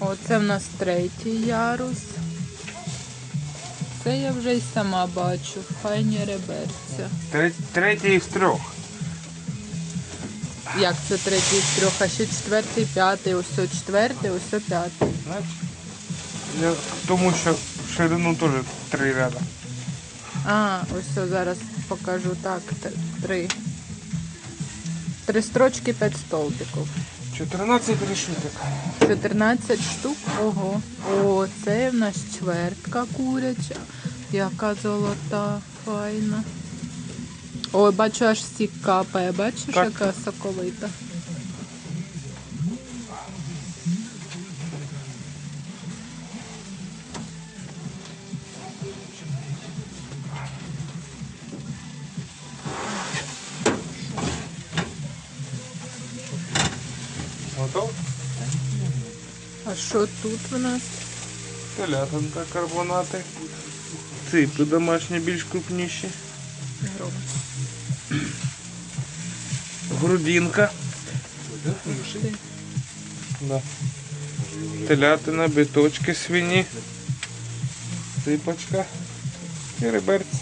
Оце в нас третій ярус. Це я вже й сама бачу. Файні реберця. Третій, з трьох. Як це третій з трьох, а ще четвертий, п'ятий, ось о четвертий, ось о п'ятий. Я, тому що ширину теж три ряда. А, ось о, зараз покажу так. Три. Три строчки, п'ять столбиків. 14 решеток. 14 штук. Ого. О, це в нас чвертка куряча. Яка золота, файна. Ой, бачу, аж сік капає. Бачиш, Так. яка соковита. Готов? А що тут в нас? Телятинка, карбонати. Ципи домашні більш крупніші. Гром. Грудинка. Да. Телятина, биточки свині. Ципочка. І реберці.